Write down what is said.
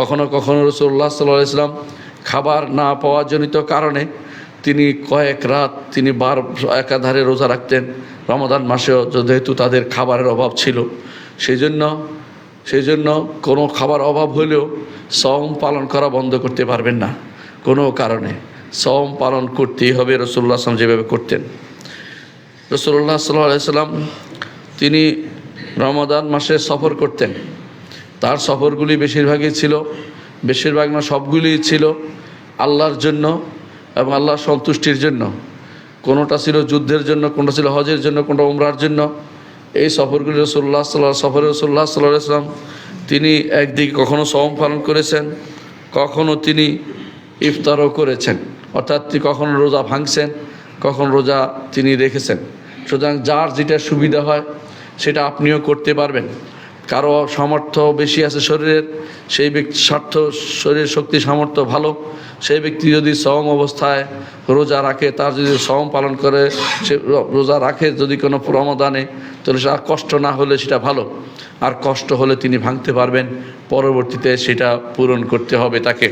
কখনো কখনো রসুল্লাহ সাল্লাহ ইসলাম খাবার না পাওয়ার জনিত কারণে তিনি কয়েক রাত তিনি বার একাধারে রোজা রাখতেন। রমাদান মাসেও যেহেতু তাদের খাবারের অভাব ছিল সেই জন্য সেই জন্য কোনো খাবার অভাব হলেও সম পালন করা বন্ধ করতে পারবেন না। কোনো কারণে সম পালন করতেই হবে রসুল্লাহ আসলাম যেভাবে করতেন। রসুল্লাহ সাল্লাহ সাল্লাম তিনি রমাদান মাসে সফর করতেন। তার সফরগুলি বেশিরভাগই ছিল, বেশিরভাগ না সবগুলিই ছিল আল্লাহর জন্য এবং আল্লাহর সন্তুষ্টির জন্য। কোনোটা ছিল যুদ্ধের জন্য, কোনটা ছিল হজের জন্য, কোনটা উমরার জন্য। এই সফরগুলি রসুল্লাহ সাল্লাহ সফরে রসুল্লাহ সাল্লাহ ইসলাম তিনি একদিকে কখনো সম পালন করেছেন কখনও তিনি ইফতারও করেছেন। অর্থাৎ তিনি কখনো রোজা ভাঙছেন, কখন রোজা তিনি রেখেছেন। সুতরাং যার যেটা সুবিধা হয়, সেটা আপনিও করতে পারবেন। কারও সামর্থ্য বেশি আছে শরীরের, সেই ব্যক্তি স্বার্থ, শরীর শক্তি, সামর্থ্য ভালো, সেই ব্যক্তি যদি সম অবস্থায় রোজা রাখে, তার যদি সম পালন করে, সে রোজা রাখে যদি কোনো প্রমদানে তাহলে সে কষ্ট না হলে সেটা ভালো। আর কষ্ট হলে তিনি ভাঙতে পারবেন, পরবর্তীতে সেটা পূরণ করতে হবে তাকে।